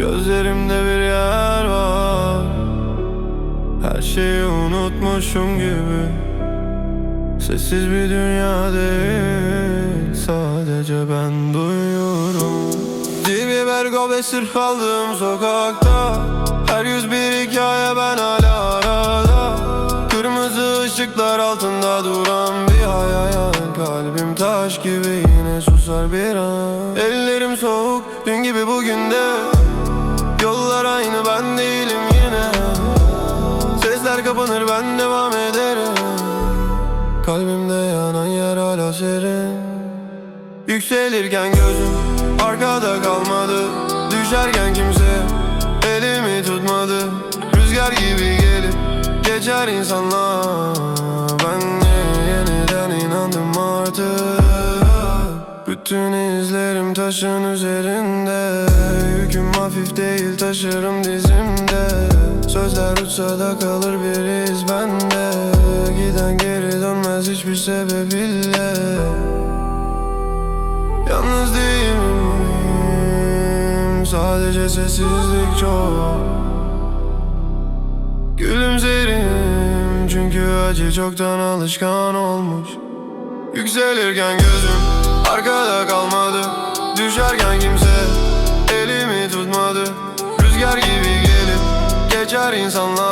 Gözlerimde bir yer var. Her şeyi unutmuşum gibi. Sessiz bir dünya değil Sadece ben duyuyorum. Dil biber gobe sırf aldığım sokakta. Her yüz bir hikaye ben hala arada. Kırmızı ışıklar altında duran bir hayal. Kalbim taş gibi yine susar bir an. Ellerim soğuk dün gibi bugün de Sesler kapanır ben devam ederim. Kalbimde yanan yer hala serin. Yükselirken gözüm arkada kalmadı. Düşerken kimse elimi tutmadı. Rüzgar gibi gelip geçer insanlar. Ben de yeniden inandım artık. Bütün izlerim taşın üzerinde. Yüküm hafif değil taşırım dizimde uçsa da kalır bir iz bende Giden geri dönmez hiçbir sebebiyle. Yalnız değilim Sadece sessizlik çok. Gülümserim Çünkü acı çoktan alışkan olmuş. Yükselirken gözüm arkada kalmadı Düşerken kimse 顶上啦！